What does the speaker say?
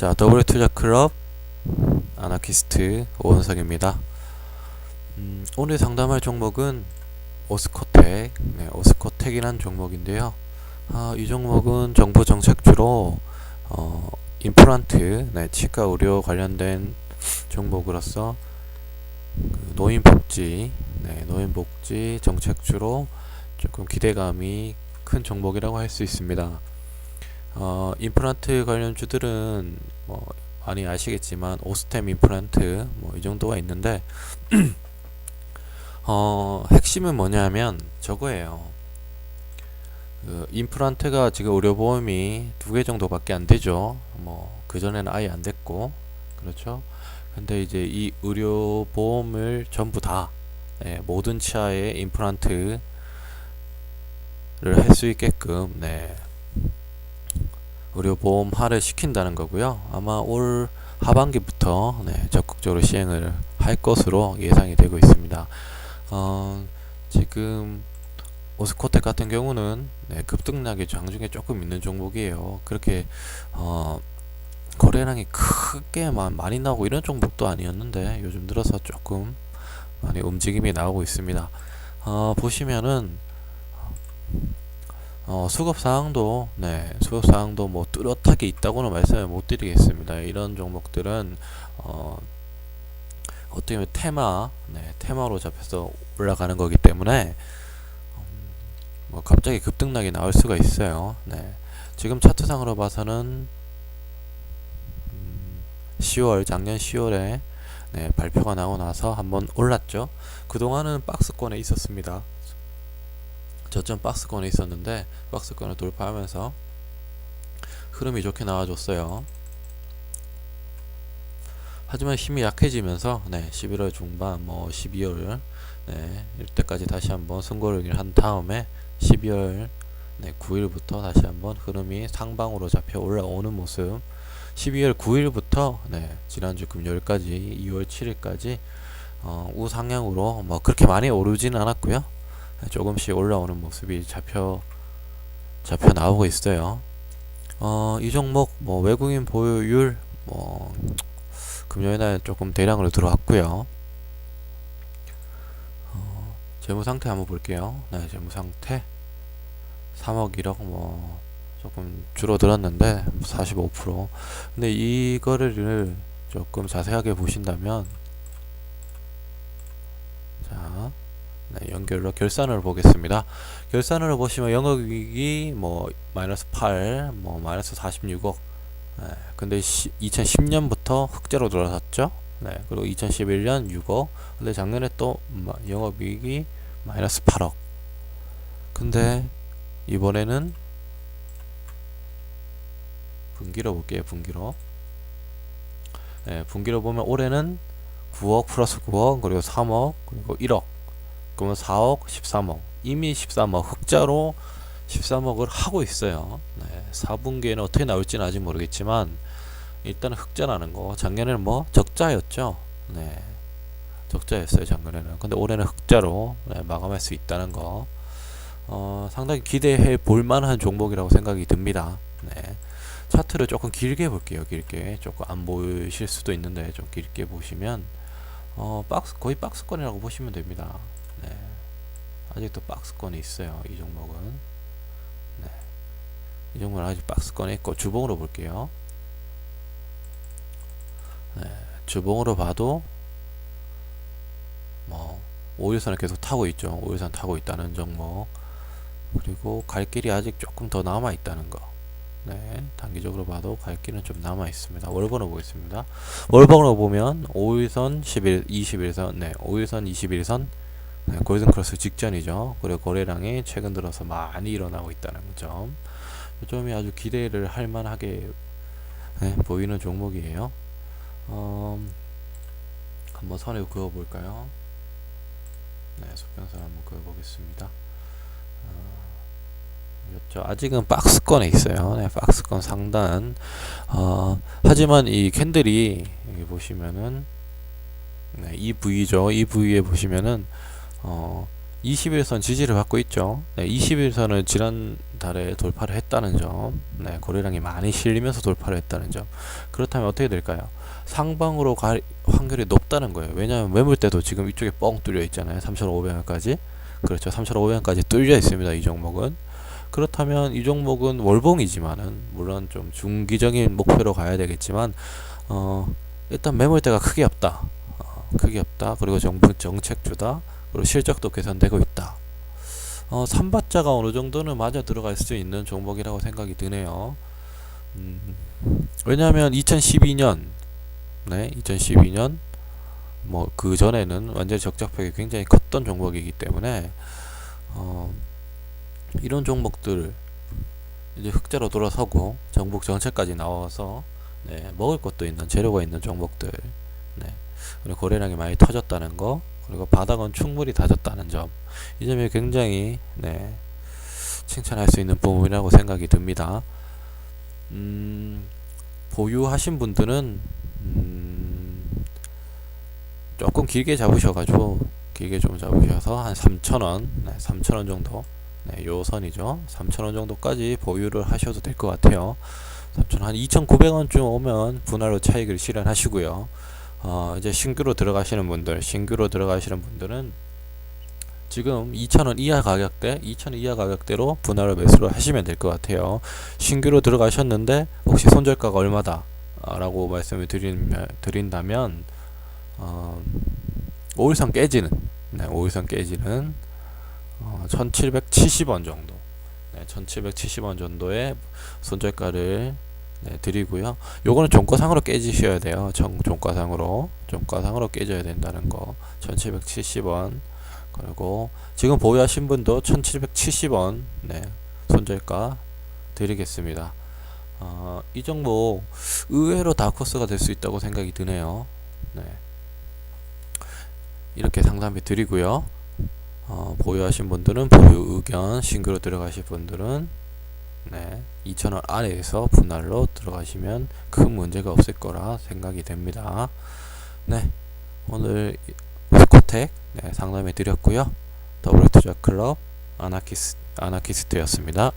자, 더블 투자 클럽 아나키스트 오원석입니다. 음, 오늘 상담할 종목은 오스코텍, 네, 오스코텍이란 종목인데요. 아, 이 종목은 정부 정책주로 어, 임플란트, 네, 치과 의료 관련된 종목으로서 그 노인복지, 네, 노인복지 정책주로 조금 기대감이 큰 종목이라고 할 수 있습니다. 어, 임플란트 관련 주들은 뭐 많이 아시겠지만 오스템 임플란트 뭐 이 정도가 있는데 어, 핵심은 뭐냐면 저거예요. 그 임플란트가 지금 의료보험이 두 개 정도밖에 안 되죠. 뭐 그전에는 아예 안 됐고 그렇죠. 근데 이제 이 의료보험을 전부 다 예, 모든 치아에 임플란트를 할 수 있게끔 네, 의료보험화를 시킨다는 거고요. 아마 올 하반기부터 네, 적극적으로 시행을 할 것으로 예상이 되고 있습니다. 어, 지금 오스코텍 같은 경우는 네, 급등락이 장중에 조금 있는 종목이에요. 그렇게 어, 거래량이 크게 마- 많이 나오고 이런 종목도 아니었는데 요즘 들어서 조금 많이 움직임이 나오고 있습니다. 어, 보시면은 어, 수급 사항도 네, 수급 사항도 뭐 뚜렷하게 있다고는 말씀을 못 드리겠습니다. 이런 종목들은 어, 어떻게 보면 테마, 네, 테마로 잡혀서 올라가는 거기 때문에 음, 뭐 갑자기 급등락이 나올 수가 있어요. 네. 지금 차트상으로 봐서는 음, 10월 작년 10월에 네, 발표가 나고 나서 한번 올랐죠. 그동안은 박스권에 있었습니다. 저점 박스권에 있었는데 박스권을 돌파하면서 흐름이 좋게 나와줬어요. 하지만 힘이 약해지면서 네, 11월 중반 뭐 12월 네, 이때까지 다시 한번 승고를 한 다음에 12월 네, 9일부터 다시 한번 흐름이 상방으로 잡혀 올라오는 모습 12월 9일부터 네, 지난주 금요일까지 2월 7일까지 어, 우상향으로 뭐 그렇게 많이 오르지는 않았고요. 조금씩 올라오는 모습이 잡혀 잡혀 나오고 있어요. 어, 이 종목 뭐 외국인 보유율 뭐 금요일 날 조금 대량으로 들어왔고요. 어, 재무 상태 한번 볼게요. 네, 재무 상태 3억 1억 뭐 조금 줄어들었는데 45%. 근데 이거를 조금 자세하게 보신다면 자, 네, 연결로 결산을 보겠습니다. 결산을 보시면 영업이익이 뭐 마이너스 8, 뭐 마이너스 46억. 네, 근데 시, 2010년부터 흑자로 들어섰죠. 네, 그리고 2011년 6억. 근데 작년에 또 마- 영업이익이 마이너스 8억. 근데 이번에는 분기로 볼게요. 분기로. 네, 분기로 보면 올해는 9억 플러스 9억 그리고 3억 그리고 1억 그러면 4억 13억 이미 13억 흑자로 13억을 하고 있어요. 네, 4분기에는 어떻게 나올지는 아직 모르겠지만 일단 흑자라는 거. 작년에는 뭐 적자였죠. 네 적자였어요 작년에는. 근데 올해는 흑자로 네, 마감할 수 있다는 거. 어, 상당히 기대해 볼 만한 종목이라고 생각이 듭니다. 네. 차트를 조금 길게 볼게요 길게. 조금 안 보이실 수도 있는데 좀 길게 보시면 어 박스 거의 박스권이라고 보시면 됩니다 네. 아직도 박스권에 있어요 이 종목은. 네 이 종목은 아직 박스권에 있고 주봉으로 볼게요. 네. 주봉으로 봐도 뭐 5일선을 계속 타고 있죠. 5일선 타고 있다는 종목. 그리고 갈 길이 아직 조금 더 남아 있다는 거. 네, 단기적으로 봐도 갈 길은 좀 남아 있습니다. 월봉으로 보겠습니다. 월봉으로 보면 5일선 11, 21선, 네, 5일선 21선 네, 골든 크로스 직전이죠. 그리고 거래량이 최근 들어서 많이 일어나고 있다는 점. 이 점이 아주 기대를 할 만하게 네, 보이는 종목이에요. 어, 한번 선을 그어 볼까요? 네, 수평선 한번 그어 보겠습니다. 죠 아직은 박스권에 있어요. 네, 박스권 상단. 어, 하지만 이 캔들이 여기 보시면은 네, 이 부위죠. 이 부위에 보시면은 어, 21선 지지를 받고 있죠. 네, 21선은 지난 달에 돌파를 했다는 점, 네, 거래량이 많이 실리면서 돌파를 했다는 점. 그렇다면 어떻게 될까요? 상방으로 갈 확률이 높다는 거예요. 왜냐하면 매물대도 지금 이쪽에 뻥 뚫려 있잖아요. 3,500원까지. 그렇죠. 3,500원까지 뚫려 있습니다. 이 종목은. 그렇다면 이 종목은 월봉이지만은 물론 좀 중기적인 목표로 가야 되겠지만 어 일단 매물대가 크게 없다. 어, 크게 없다. 그리고 정부 정책주다. 그리고 실적도 개선되고 있다. 어, 삼바자가 어느 정도는 맞아 들어갈 수 있는 종목이라고 생각이 드네요. 음, 왜냐하면 2012년, 네, 2012년 뭐 그 전에는 완전히 적자폭이 굉장히 컸던 종목이기 때문에 어, 이런 종목들 이제 흑자로 돌아서고 정복 정책까지 나와서 네, 먹을 것도 있는 재료가 있는 종목들, 네, 그리고 거래량이 많이 터졌다는 거, 그리고 바닥은 충분히 다졌다는 점, 이 점이 굉장히 네, 칭찬할 수 있는 부분이라고 생각이 듭니다. 음, 보유하신 분들은 음, 조금 길게 잡으셔가지고 길게 좀 잡으셔서 한 3,000원, 네, 3,000원 정도, 네, 요 선이죠. 3,000원 정도까지 보유를 하셔도 될 것 같아요. 3,000원 한 2,900원쯤 오면 분할로 차익을 실현하시고요. 어, 이제 신규로 들어가시는 분들, 신규로 들어가시는 분들은 지금 2,000원 이하 가격대, 2,000원 이하 가격대로 분할을 매수를 하시면 될 것 같아요. 신규로 들어가셨는데 혹시 손절가가 얼마다? 아, 라고 말씀을 드린, 드린다면 어, 5일선 깨지는 네, 5일선 깨지는 어, 1770원 정도 네, 1770원 정도의 손절가를 네, 드리고요. 요거는 종가상으로 깨지셔야 돼요. 정, 종가상으로 종가상으로 깨져야 된다는 거 1770원 그리고 지금 보유하신 분도 1770원 네, 손절가 드리겠습니다. 어, 이 종목 의외로 다크호스가 될 수 있다고 생각이 드네요. 네. 이렇게 상담해 드리고요. 어, 보유하신 분들은 보유 의견, 신규로 들어가실 분들은 네, 2,000원 아래에서 분할로 들어가시면 큰 문제가 없을 거라 생각이 됩니다. 네, 오늘 스코텍 네, 상담해 드렸고요. 더블 투자 클럽 아나키스, 아나키스트였습니다.